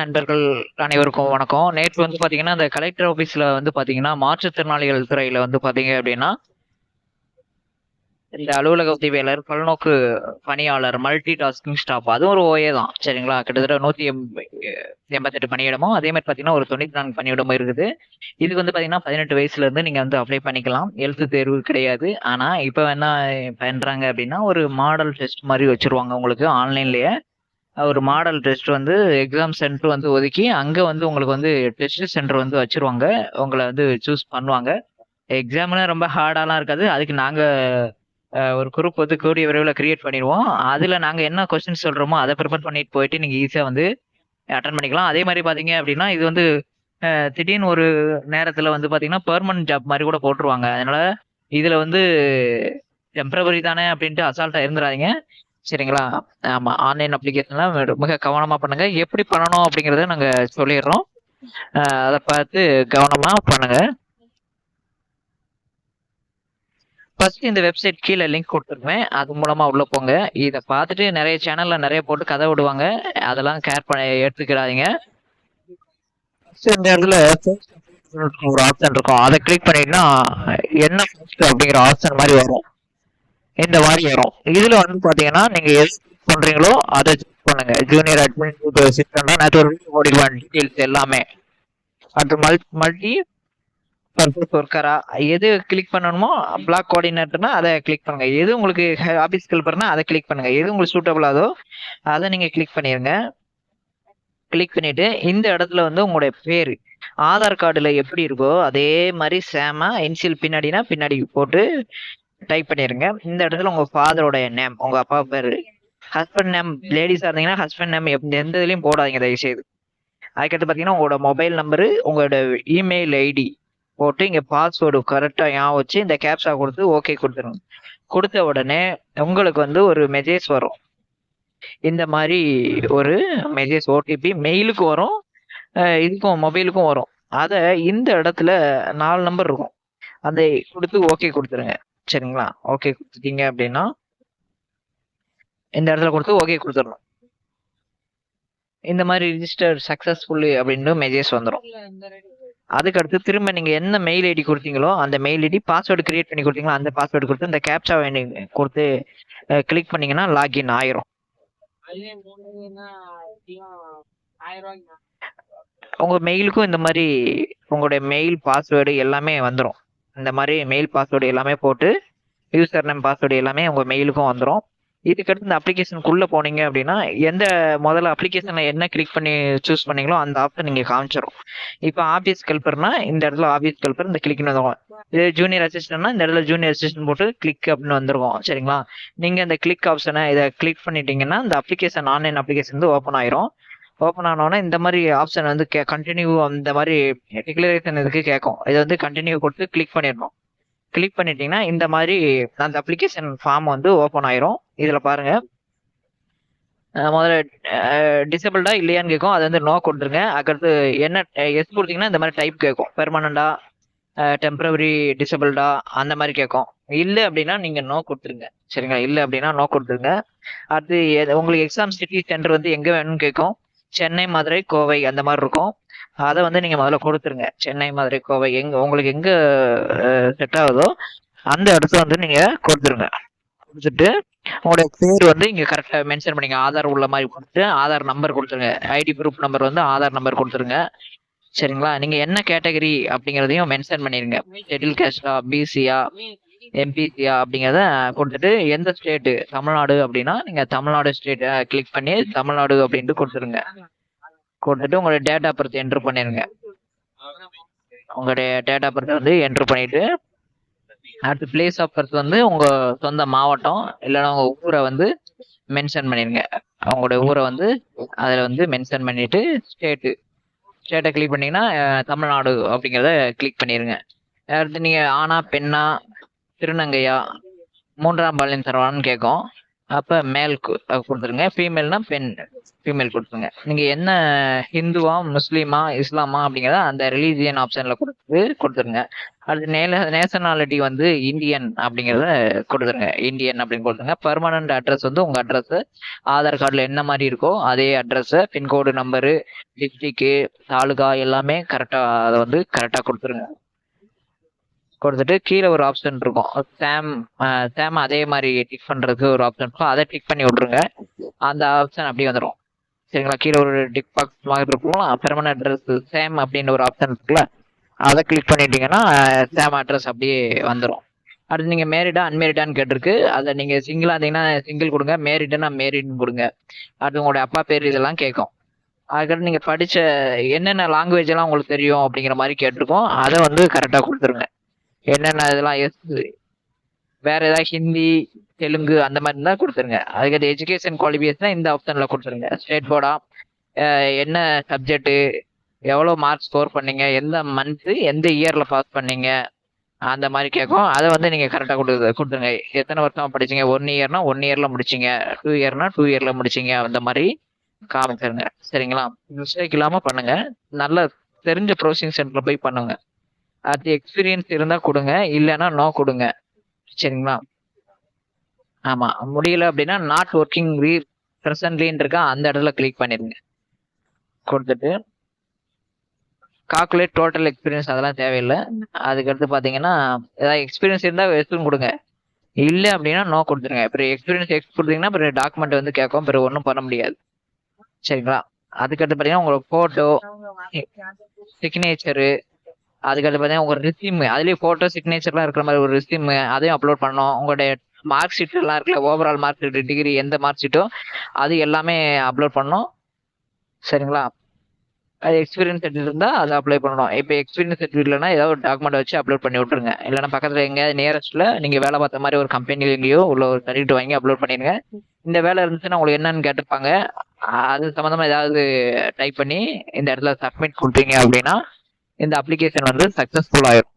நண்பர்கள் அனைவருக்கும் வணக்கம். நேற்று வந்து பார்த்தீங்கன்னா அந்த கலெக்டர் ஆஃபீஸில் வந்து பார்த்தீங்கன்னா மாற்றுத்திறனாளிகள் துறையில் வந்து பார்த்தீங்க அப்படின்னா இந்த அலுவலக உதவியாளர் பல்நோக்கு பணியாளர் மல்டி டாஸ்கிங் ஸ்டாஃப் அதுவும் ஒரு ஓஏ தான். சரிங்களா? கிட்டத்தட்ட நூத்தி எண்பத்தெட்டு பணியிடமும் அதே மாதிரி பார்த்தீங்கன்னா ஒரு தொண்ணூற்றி நான்கு பணியிடமும் இருக்குது. இதுக்கு வந்து பார்த்தீங்கன்னா பதினெட்டு வயசுலேருந்து நீங்கள் வந்து அப்ளை பண்ணிக்கலாம். எழுத்து தேர்வு கிடையாது. ஆனால் இப்போ என்ன பண்ணுறாங்க அப்படின்னா ஒரு மாடல் டெஸ்ட் மாதிரி வச்சிருவாங்க உங்களுக்கு ஆன்லைன்லேயே ஒரு மாடல் டெஸ்ட் வந்து எக்ஸாம் சென்டர் வந்து ஒதுக்கி அங்கே வந்து உங்களுக்கு வந்து டெஸ்ட் சென்டர் வந்து வச்சிருவாங்க. உங்களை வந்து சூஸ் பண்ணுவாங்க. எக்ஸாம்லாம் ரொம்ப ஹார்டாலாம் இருக்காது. அதுக்கு நாங்கள் ஒரு குரூப் வந்து கூடிய விரைவில் கிரியேட் பண்ணிடுவோம். அதில் நாங்கள் என்ன கொஸ்டின் சொல்கிறோமோ அதை ப்ரிப்பேர் பண்ணிட்டு போயிட்டு நீங்கள் ஈஸியாக வந்து அட்டன் பண்ணிக்கலாம். அதே மாதிரி பார்த்தீங்க அப்படின்னா இது வந்து திடீர்னு ஒரு நேரத்தில் வந்து பார்த்தீங்கன்னா பெர்மனன்ட் ஜாப் மாதிரி கூட போட்டுருவாங்க. அதனால் இதில் வந்து டெம்பரவரி தானே அப்படின்ட்டு அசால்ட்டாக இருந்துடாதீங்க சரிங்களா? ஆமா ஆன்லைன் அப்ளிகேஷன்லாம் மிக கவனமா பண்ணுங்க. எப்படி பண்ணணும் அப்படிங்கறத நாங்க சொல்லிடுறோம். அதை பார்த்து கவனமா பண்ணுங்க. ஃபர்ஸ்ட் இந்த வெப்சைட் கீழே லிங்க் கொடுத்துருப்பேன் அது மூலமா உள்ள போங்க. இதை பார்த்துட்டு நிறைய சேனல்ல நிறைய போட்டு கதை விடுவாங்க. அதெல்லாம் கேர் பண்ண எடுத்துக்கிறாதீங்க இந்த இடத்துல ஒரு ஆப்ஷன் இருக்கும். அதை கிளிக் பண்ணிட்டீங்கன்னா என்ன அப்படிங்கிற ஆப்ஷன் மாதிரி வரும். இந்த மாதிரி வரும். இதுல வந்து பாத்தீங்கன்னா நீங்க எது பண்றீங்களோ அதை பண்ணுங்க. ஜூனியர் அட்மின் சிஸ்டம்னா நேற்று ஒரு வீடியோ ஓடிடுவேன் டீடைல்ஸ் எல்லாமே. அது மல் மல்டி பர்பஸ் ஒர்க்கரா எது கிளிக் பண்ணணுமோ பிளாக் கோஆர்டினேட்டர்னா அதை கிளிக் பண்ணுங்க. எது உங்களுக்கு ஆபீஸ் ஹெல்ப்பர்னா அதை கிளிக் பண்ணுங்க. எது உங்களுக்கு சூட்டபிளாதோ அதை நீங்க கிளிக் பண்ணிருங்க. கிளிக் பண்ணிட்டு இந்த இடத்துல வந்து உங்களுடைய பேர் ஆதார் கார்டுல எப்படி இருக்கோ அதே மாதிரி சேமா இன்சியல் பின்னாடினா பின்னாடி போட்டு டைப் பண்ணிருங்க. இந்த இடத்துல உங்க ஃபாதரோட நேம் உங்க அப்பா பேர் ஹஸ்பண்ட் நேம் லேடிஸா இருந்தீங்கன்னா ஹஸ்பண்ட் நேம் எந்த இதுலயும் போடாதீங்க தயவு செய்து அதுக்கடுத்து பாத்தீங்கன்னா உங்களோட மொபைல் நம்பரு உங்களோட இமெயில் ஐடி போட்டு இங்க பாஸ்வேர்டு கரெக்டா ஞாபகம் வச்சு இந்த கேப்ஸா கொடுத்து ஓகே கொடுத்துருங்க. கொடுத்த உடனே உங்களுக்கு வந்து ஒரு மெசேஜ் வரும். இந்த மாதிரி ஒரு மெசேஜ் ஓடிபி மெயிலுக்கு வரும் இதுக்கும் மொபைலுக்கும் வரும். அதை இந்த இடத்துல நாலு நம்பர் இருக்கும். அதை கொடுத்து ஓகே கொடுத்துருங்க. சரிங்களா? ஓகே கொடுத்துட்டீங்க அப்படின்னா இந்த இடத்துல கொடுத்து ஓகே கொடுத்துடணும் இந்த மாதிரி ரிஜிஸ்டர் சக்சஸ்ஃபுல்லு அப்படின்னு மெசேஜ் வந்துடும் அதுக்கு அடுத்து திரும்ப நீங்கள் என்ன மெயில் ஐடி கொடுத்தீங்களோ அந்த மெயில் ஐடி பாஸ்வேர்டு கிரியேட் பண்ணி கொடுத்தீங்களோ அந்த பாஸ்வேர்டு கொடுத்து இந்த கேப்சா வேண்டி கொடுத்து கிளிக் பண்ணீங்கன்னா லாகின் ஆயிரும். உங்க மெயிலுக்கும் இந்த மாதிரி உங்களுடைய மெயில் பாஸ்வேர்டு எல்லாமே வந்துடும் இந்த மாதிரி மெயில் பாஸ்வேர்டு எல்லாமே போட்டு யூசர் நேம் பாஸ்வேர்டு எல்லாமே உங்க மெயிலுக்கும் வந்துடும் இதுக்கடுத்து இந்த அப்ளிகேஷனுக்குள்ள போனீங்க அப்படின்னா எந்த முதல்ல அப்ளிகேஷனில் என்ன கிளிக் பண்ணி சூஸ் பண்ணீங்களோ அந்த ஆப்ஷன் நீங்க காமிச்சிடும் இப்போ ஆஃபீஸ் கல்பர்னா இந்த இடத்துல ஆஃபீஸ் கல்பர் இந்த கிளிக்னு வந்துடும் இது ஜூனியர் அசிஸ்டன்ட்னா இந்த இடத்துல ஜூனியர் அசிஸ்டன்ட் போட்டு கிளிக் அப்படின்னு வந்துருக்கும். சரிங்களா? நீங்க இந்த கிளிக் ஆப்ஷனை இதை கிளிக் பண்ணிட்டீங்கன்னா இந்த அப்ளிகேஷன் ஆன்லைன் அப்ளிகேஷன் வந்து ஓப்பன் ஆயிரும். ஓப்பன் ஆனோடனே இந்த மாதிரி ஆப்ஷன் வந்து கே கண்டினியூ அந்த மாதிரி டிக்ளரேஷன் இதுக்கு கேட்கும் இதை வந்து கண்டினியூ கொடுத்து கிளிக் பண்ணிடணும். கிளிக் பண்ணிட்டீங்கன்னா இந்த மாதிரி அந்த அப்ளிகேஷன் ஃபார்ம் வந்து ஓப்பன் ஆயிரும். இதில் பாருங்க. முதல்ல டிசபிள்டா இல்லையான்னு கேட்கும் அது வந்து நோ கொடுத்துருங்க. அதுக்கடுத்து என்ன எஸ் கொடுத்தீங்கன்னா இந்த மாதிரி டைப் கேட்கும் பெர்மனண்டா டெம்பரவரி டிசபிள்டா அந்த மாதிரி கேட்கும் இல்லை அப்படின்னா நீங்க நோ கொடுத்துருங்க. சரிங்களா? இல்லை அப்படின்னா நோ கொடுத்துருங்க. அடுத்து எது- உங்களுக்கு எக்ஸாம் சிட்டி சென்டர் வந்து எங்க வேணும்னு கேட்கும் சென்னை மதுரை கோவை அந்த மாதிரி இருக்கும். அதை வந்து நீங்க முதல்ல கொடுத்துருங்க. சென்னை மதுரை கோவை எங்க உங்களுக்கு எங்க செட் ஆகுதோ அந்த இடத்த வந்து நீங்க கொடுத்துருங்க. கொடுத்துட்டு உங்களுடைய பேர் வந்து இங்க கரெக்டா மென்ஷன் பண்ணிங்க. ஆதார் உள்ள மாதிரி கொடுத்து ஆதார் நம்பர் கொடுத்துருங்க. ஐடி ப்ரூஃப் நம்பர் வந்து ஆதார் நம்பர் கொடுத்துருங்க. சரிங்களா? நீங்க என்ன கேட்டகரி அப்படிங்கறதையும் மென்ஷன் பண்ணிருங்க. ஷெட்யூல் கேஸ்டா பிசியா எம்பிசியா அப்படிங்கிறத கொடுத்துட்டு எந்த ஸ்டேட்டு தமிழ்நாடு அப்படின்னா நீங்க தமிழ்நாடு ஸ்டேட் கிளிக் பண்ணி தமிழ்நாடு அப்படின்ட்டு கொடுத்துருங்க. கொடுத்துட்டு உங்களுடைய டேட் ஆஃப் பர்த் என்ட்ரு பண்ணிருங்க. உங்களுடைய டேட் ஆஃப் பர்த் வந்து என்ட்ரு பண்ணிட்டு அடுத்து பிளேஸ் ஆஃப் பர்த் வந்து உங்க சொந்த மாவட்டம் இல்லைன்னா உங்க ஊரை வந்து மென்ஷன் பண்ணிருங்க. அவங்களுடைய ஊரை வந்து அதில் வந்து மென்ஷன் பண்ணிட்டு ஸ்டேட்டு ஸ்டேட்டை கிளிக் பண்ணீங்கன்னா தமிழ்நாடு அப்படிங்கிறத கிளிக் பண்ணிடுங்க அடுத்து நீங்கள் ஆனா பெண்ணா திருநங்கையா? மூன்றாம் பாலியல் தரவான்னு கேட்கும். அப்போ மேல் கொடுத்துருங்க. ஃபீமேல்னா பெண் ஃபீமேல் கொடுத்துருங்க. நீங்கள் என்ன ஹிந்துவா முஸ்லீமா இஸ்லாமா அப்படிங்கிறத அந்த ரிலீஜியன் ஆப்ஷனில் கொடுத்து கொடுத்துருங்க. அது நேல நேஷனாலிட்டி வந்து இந்தியன் அப்படிங்கிறத கொடுத்துருங்க. இந்தியன் அப்படின்னு கொடுத்துருங்க. பர்மனண்ட் அட்ரஸ் வந்து உங்கள் அட்ரஸ் ஆதார் கார்டில் என்ன மாதிரி இருக்கோ அதே அட்ரஸை பின்கோடு நம்பரு டிஸ்ட்ரிக்கு தாலுகா எல்லாமே கரெக்டாக அதை வந்து கரெக்டாக கொடுத்துருங்க. கொடுத்துட்டு கீழே ஒரு ஆப்ஷன் இருக்கும். சாம் சாம் அதே மாதிரி டிக் பண்ணுறதுக்கு ஒரு ஆப்ஷன் இருக்கும். அதை டிக் பண்ணி விட்ருங்க அந்த ஆப்ஷன் அப்படியே வந்துடும் சரிங்களா? கீழே ஒரு டிக் பாக்ஸ் மாதிரி இருக்கும் பெர்மனன்ட் அட்ரஸ் சேம் அப்படின்னு ஒரு ஆப்ஷன் இருக்குல்ல? அதை கிளிக் பண்ணிட்டீங்கன்னா சேம் அட்ரஸ் அப்படியே வந்துடும் அடுத்து நீங்கள் மேரிடா அன்மேரிடான்னு கேட்டிருக்கு. அதை நீங்கள் சிங்கிளாக இருந்தீங்கன்னா சிங்கிள் கொடுங்க. மேரிடுன்னா மேரிட்னு கொடுங்க. அடுத்து உங்களுடைய அப்பா பேர் இதெல்லாம் கேட்கும். அதுக்கடுத்து நீங்கள் படித்த என்னென்ன லாங்குவேஜ் எல்லாம் உங்களுக்கு தெரியும் அப்படிங்கிற மாதிரி கேட்டிருக்கோம். அதை வந்து கரெக்டாக கொடுத்துருங்க. என்னென்ன இதெல்லாம் எஸ் வேற ஏதாவது ஹிந்தி தெலுங்கு அந்த மாதிரி இருந்தால் கொடுத்துருங்க. அதுக்கடுத்து எஜுகேஷன் குவாலிஃபிகேஷனா இந்த ஆப்ஷனில் கொடுத்துருங்க. ஸ்டேட் போர்டா என்ன சப்ஜெக்ட்டு எவ்வளோ மார்க் ஸ்கோர் பண்ணீங்க எந்த மந்த்து எந்த இயரில் பாஸ் பண்ணீங்க அந்த மாதிரி கேட்கும். அதை வந்து நீங்கள் கரெக்டாக கொடுத்து கொடுத்துருங்க. எத்தனை வருஷம் படிச்சீங்க? ஒன் இயர்னா ஒன் இயரில் முடிச்சிங்க. டூ இயர்னா டூ இயரில் முடிச்சிங்க. அந்த மாதிரி காமிச்சிருங்க. சரிங்களா? மிஸ்டேக் இல்லாமல் பண்ணுங்கள் நல்ல தெரிஞ்ச ப்ரௌசிங் சென்டரில் போய் பண்ணுங்கள் அது எக்ஸ்பீரியன்ஸ் இருந்தால் கொடுங்க இல்லைன்னா நோ கொடுங்க. சரிங்களா? ஆமாம் முடியல அப்படின்னா நாட் ஒர்க்கிங் ரீ ப்ரெசன்ட்லின்னு இருக்கா அந்த இடத்துல கிளிக் பண்ணிடுங்க. கொடுத்துட்டு கால்குலேட் டோட்டல் எக்ஸ்பீரியன்ஸ் அதெல்லாம் தேவையில்லை. அதுக்கடுத்து பார்த்தீங்கன்னா ஏதாவது எக்ஸ்பீரியன்ஸ் இருந்தால் எஸ்டும் கொடுங்க. இல்லை அப்படின்னா நோ கொடுத்துருங்க. இப்போ எக்ஸ்பீரியன்ஸ் எக்ஸ் கொடுத்தீங்கன்னா பிறகு டாக்குமெண்ட் வந்து கேட்கும் பிறகு ஒன்றும் பண்ண முடியாது. சரிங்களா? அதுக்கடுத்து பார்த்தீங்கன்னா உங்களோட ஃபோட்டோ சிக்னேச்சரு அதுக்கடுத்து பார்த்தீங்கன்னா உங்கள் ரிசியூம் அதுலேயே ஃபோட்டோ சிக்னேச்சர்லாம் இருக்கிற மாதிரி ஒரு ரிசியூம் அதையும் அப்லோட் பண்ணணும். உங்களுடைய மார்க் ஷீட் எல்லாம் இருக்குல்ல ஓவரால் மார்க் ஷீட் டிகிரி எந்த மார்க் ஷீட்டோ அது எல்லாமே அப்லோட் பண்ணோம் சரிங்களா? அது எக்ஸ்பீரியன்ஸ் சர்டிஃபிகேட் இருந்தால் அதை அப்ளை பண்ணணும். இப்போ எக்ஸ்பீரியன்ஸ் சர்டிஃபிகேட் இல்லைனா ஏதாவது ஒரு டாக்குமெண்ட் வச்சு அப்லோட் பண்ணி விட்ருங்க இல்லைனா பக்கத்தில் எங்கேயாவது நியரஸ்ட்டில் நீங்கள் வேலை பார்த்த மாதிரி ஒரு கம்பெனியில் எங்கேயோ உள்ள ஒரு சர்டிஃபிகேட் வாங்கி அப்லோட் பண்ணிடுங்க இந்த வேலை இருந்துச்சுன்னா உங்களுக்கு என்னன்னு கேட்டுப்பாங்க அது சம்மந்தமாக ஏதாவது டைப் பண்ணி இந்த இடத்துல சப்மிட் கொடுத்தீங்க அப்படின்னா இந்த அப்ளிகேஷன் வந்து சக்ஸஸ்ஃபுல் ஆயிரும்.